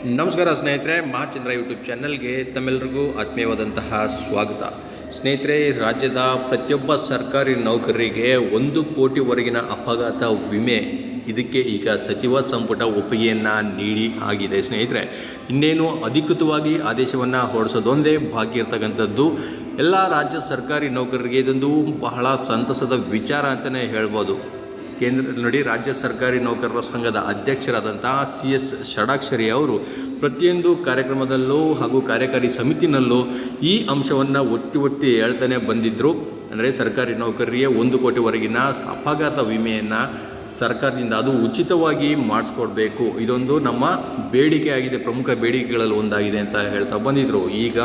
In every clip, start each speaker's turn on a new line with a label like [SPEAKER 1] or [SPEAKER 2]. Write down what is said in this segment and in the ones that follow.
[SPEAKER 1] ನಮಸ್ಕಾರ ಸ್ನೇಹಿತರೆ, ಮಹಾಚಂದ್ರ ಯೂಟ್ಯೂಬ್ ಚಾನಲ್ಗೆ ತಮ್ಮೆಲ್ಲರಿಗೂ ಆತ್ಮೀಯವಾದಂತಹ ಸ್ವಾಗತ. ಸ್ನೇಹಿತರೆ, ರಾಜ್ಯದ ಪ್ರತಿಯೊಬ್ಬ ಸರ್ಕಾರಿ ನೌಕರರಿಗೆ ಒಂದು ಕೋಟಿವರೆಗಿನ ಅಪಘಾತ ವಿಮೆ, ಇದಕ್ಕೆ ಈಗ ಸಚಿವ ಸಂಪುಟ ಒಪ್ಪಿಗೆಯನ್ನು ನೀಡಿ ಆಗಿದೆ. ಸ್ನೇಹಿತರೆ, ಇನ್ನೇನು ಅಧಿಕೃತವಾಗಿ ಆದೇಶವನ್ನು ಹೊರಡಿಸೋದೊಂದೇ ಬಾಕಿ ಇರ್ತಕ್ಕಂಥದ್ದು, ಎಲ್ಲ ರಾಜ್ಯ ಸರ್ಕಾರಿ ನೌಕರರಿಗೆ ಇದೊಂದು ಬಹಳ ಸಂತಸದ ವಿಚಾರ ಅಂತಲೇ ಹೇಳ್ಬೋದು. ಕೇಂದ್ರ ನೋಡಿ ರಾಜ್ಯ ಸರ್ಕಾರಿ ನೌಕರರ ಸಂಘದ ಅಧ್ಯಕ್ಷರಾದಂತಹ ಸಿ ಎಸ್ ಷಡಾಕ್ಷರಿ ಅವರು ಪ್ರತಿಯೊಂದು ಕಾರ್ಯಕ್ರಮದಲ್ಲೂ ಹಾಗೂ ಕಾರ್ಯಕಾರಿ ಸಮಿತಿನಲ್ಲೂ ಈ ಅಂಶವನ್ನು ಒತ್ತಿ ಒತ್ತಿ ಹೇಳ್ತಾನೆ ಬಂದಿದ್ದರು ಅಂದರೆ ಸರ್ಕಾರಿ ನೌಕರರಿಗೆ ಒಂದು ಕೋಟಿವರೆಗಿನ ಅಪಘಾತ ವಿಮೆಯನ್ನು ಸರ್ಕಾರದಿಂದ ಅದು ಉಚಿತವಾಗಿ ಮಾಡಿಸ್ಕೊಡ್ಬೇಕು. ಇದೊಂದು ನಮ್ಮ ಬೇಡಿಕೆ ಆಗಿದೆ. ಪ್ರಮುಖ ಬೇಡಿಕೆಗಳಲ್ಲಿ ಒಂದಾಗಿದೆ ಅಂತ ಹೇಳ್ತಾ ಬಂದಿದ್ದರು ಈಗ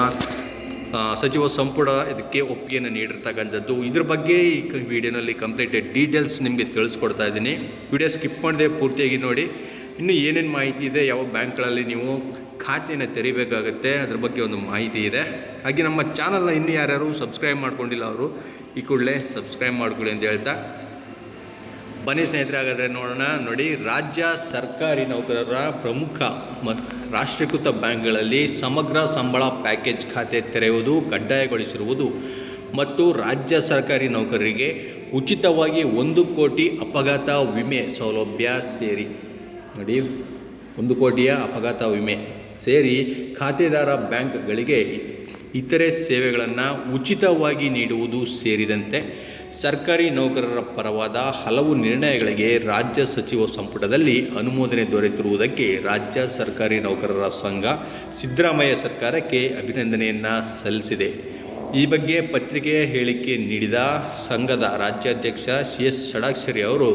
[SPEAKER 1] ಸಚಿವ ಸಂಪುಟ ಇದಕ್ಕೆ ಒಪ್ಪಿಗೆಯನ್ನು ನೀಡಿರ್ತಕ್ಕಂಥದ್ದು. ಇದ್ರ ಬಗ್ಗೆ ಈ ವಿಡಿಯೋನಲ್ಲಿ ಕಂಪ್ಲೀಟ್ ಡೀಟೇಲ್ಸ್ ನಿಮಗೆ ತಿಳಿಸ್ಕೊಡ್ತಾ ಇದ್ದೀನಿ. ವಿಡಿಯೋ ಸ್ಕಿಪ್ ಮಾಡದೆ ಪೂರ್ತಿಯಾಗಿ ನೋಡಿ. ಇನ್ನು ಏನೇನು ಮಾಹಿತಿ ಇದೆ, ಯಾವ ಬ್ಯಾಂಕ್ಗಳಲ್ಲಿ ನೀವು ಖಾತೆಯನ್ನು ತೆರಿಬೇಕಾಗುತ್ತೆ, ಅದ್ರ ಬಗ್ಗೆ ಒಂದು ಮಾಹಿತಿ ಇದೆ. ಹಾಗೆ ನಮ್ಮ ಚಾನಲ್ನ ಇನ್ನು ಯಾರ್ಯಾರು ಸಬ್ಸ್ಕ್ರೈಬ್ ಮಾಡ್ಕೊಂಡಿಲ್ಲ ಅವರು, ಈ ಕೂಡಲೇ ಸಬ್ಸ್ಕ್ರೈಬ್ ಮಾಡ್ಕೊಳ್ಳಿ ಅಂತ ಹೇಳ್ತಾ. ಬನ್ನಿ ಸ್ನೇಹಿತರೆ, ಹಾಗಾದರೆ ನೋಡೋಣ. ನೋಡಿ, ರಾಜ್ಯ ಸರ್ಕಾರಿ ನೌಕರರ ಪ್ರಮುಖ ಮ ರಾಷ್ಟ್ರೀಕೃತ ಬ್ಯಾಂಕ್ಗಳಲ್ಲಿ ಸಮಗ್ರ ಸಂಬಳ ಪ್ಯಾಕೇಜ್ ಖಾತೆ ತೆರೆಯುವುದು, ಕಡ್ಡಾಯಗೊಳಿಸಿರುವುದು ಮತ್ತು ರಾಜ್ಯ ಸರ್ಕಾರಿ ನೌಕರರಿಗೆ ಉಚಿತವಾಗಿ ಒಂದು ಕೋಟಿ ಅಪಘಾತ ವಿಮೆ ಸೌಲಭ್ಯ ಸೇರಿ. ನೋಡಿ, ಒಂದು ಕೋಟಿಯ ಅಪಘಾತ ವಿಮೆ ಸೇರಿ ಖಾತೆದಾರ ಬ್ಯಾಂಕ್ಗಳಿಗೆ ಇತರೆ ಸೇವೆಗಳನ್ನು ಉಚಿತವಾಗಿ ನೀಡುವುದು ಸೇರಿದಂತೆ ಸರ್ಕಾರಿ ನೌಕರರ ಪರವಾದ ಹಲವು ನಿರ್ಣಯಗಳಿಗೆ ರಾಜ್ಯ ಸಚಿವ ಸಂಪುಟದಲ್ಲಿ ಅನುಮೋದನೆ ದೊರೆತಿರುವುದಕ್ಕೆ ರಾಜ್ಯ ಸರ್ಕಾರಿ ನೌಕರರ ಸಂಘ ಸಿದ್ದರಾಮಯ್ಯ ಸರ್ಕಾರಕ್ಕೆ ಅಭಿನಂದನೆಯನ್ನು ಸಲ್ಲಿಸಿದೆ. ಈ ಬಗ್ಗೆ ಪತ್ರಿಕೆಯ ಹೇಳಿಕೆ ನೀಡಿದ ಸಂಘದ ರಾಜ್ಯಾಧ್ಯಕ್ಷ ಸಿ ಎಸ್ ಷಡಾಕ್ಷರಿ ಅವರು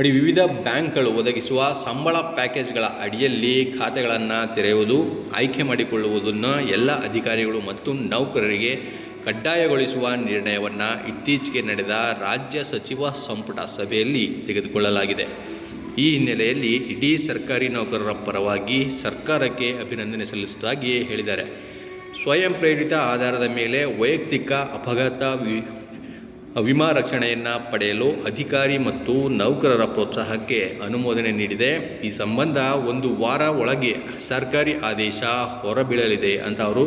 [SPEAKER 1] ನೋಡಿ ವಿವಿಧ ಬ್ಯಾಂಕ್ಗಳು ಒದಗಿಸುವ ಸಂಬಳ ಪ್ಯಾಕೇಜ್ಗಳ ಅಡಿಯಲ್ಲಿ ಖಾತೆಗಳನ್ನು ತೆರೆಯುವುದು, ಆಯ್ಕೆ ಮಾಡಿಕೊಳ್ಳುವುದನ್ನು ಎಲ್ಲ ಅಧಿಕಾರಿಗಳು ಮತ್ತು ನೌಕರರಿಗೆ ಕಡ್ಡಾಯಗೊಳಿಸುವ ನಿರ್ಣಯವನ್ನು ಇತ್ತೀಚೆಗೆ ನಡೆದ ರಾಜ್ಯ ಸಚಿವ ಸಂಪುಟ ಸಭೆಯಲ್ಲಿ ತೆಗೆದುಕೊಳ್ಳಲಾಗಿದೆ. ಈ ಹಿನ್ನೆಲೆಯಲ್ಲಿ ಇಡೀ ಸರ್ಕಾರಿ ನೌಕರರ ಪರವಾಗಿ ಸರ್ಕಾರಕ್ಕೆ ಅಭಿನಂದನೆ ಸಲ್ಲಿಸುವುದಾಗಿ ಹೇಳಿದ್ದಾರೆ. ಸ್ವಯಂ ಪ್ರೇರಿತ ಆಧಾರದ ಮೇಲೆ ವೈಯಕ್ತಿಕ ಅಪಘಾತ ವಿ ವಿಮಾ ರಕ್ಷಣೆಯನ್ನು ಪಡೆಯಲು ಅಧಿಕಾರಿ ಮತ್ತು ನೌಕರರ ಪ್ರೋತ್ಸಾಹಕ್ಕೆ ಅನುಮೋದನೆ ನೀಡಿದೆ. ಈ ಸಂಬಂಧ ಒಂದು ವಾರ ಒಳಗೆ ಸರ್ಕಾರಿ ಆದೇಶ ಹೊರಬೀಳಲಿದೆ ಅಂತ ಅವರು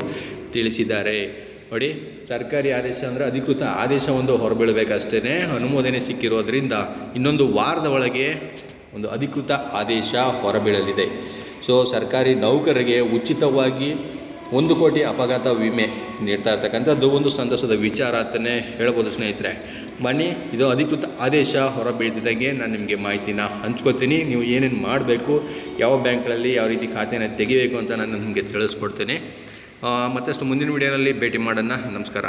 [SPEAKER 1] ತಿಳಿಸಿದ್ದಾರೆ. ನೋಡಿ, ಸರ್ಕಾರಿ ಆದೇಶ ಅಂದರೆ ಅಧಿಕೃತ ಆದೇಶ ಒಂದು ಹೊರಬೀಳಬೇಕಷ್ಟೇ ಅನುಮೋದನೆ ಸಿಕ್ಕಿರೋದ್ರಿಂದ ಇನ್ನೊಂದು ವಾರದ ಒಳಗೆ ಒಂದು ಅಧಿಕೃತ ಆದೇಶ ಹೊರಬೀಳಲಿದೆ. ಸೊ ಸರ್ಕಾರಿ ನೌಕರರಿಗೆ ಉಚಿತವಾಗಿ ಒಂದು ಕೋಟಿ ಅಪಘಾತ ವಿಮೆ ನೀಡ್ತಾ ಇರ್ತಕ್ಕಂಥದ್ದು ಒಂದು ಸಂತಸದ ವಿಚಾರ ಅಂತಲೇ ಹೇಳ್ಬೋದು ಸ್ನೇಹಿತರೆ. ಬನ್ನಿ, ಇದು ಅಧಿಕೃತ ಆದೇಶ ಹೊರಬೀಳ್ತಿದ್ದಂಗೆ ನಾನು ನಿಮಗೆ ಮಾಹಿತಿನ ಹಂಚ್ಕೊತೀನಿ. ನೀವು ಏನೇನು ಮಾಡಬೇಕು, ಯಾವ ಬ್ಯಾಂಕ್ಗಳಲ್ಲಿ ಯಾವ ರೀತಿ ಖಾತೆಯನ್ನು ತೆಗಿಬೇಕು ಅಂತ ನಾನು ನಿಮಗೆ ತಿಳಿಸ್ಕೊಡ್ತೀನಿ. ಮತ್ತಷ್ಟು ಮುಂದಿನ ವಿಡಿಯೋನಲ್ಲಿ ಭೇಟಿ ಮಾಡೋಣ. ನಮಸ್ಕಾರ.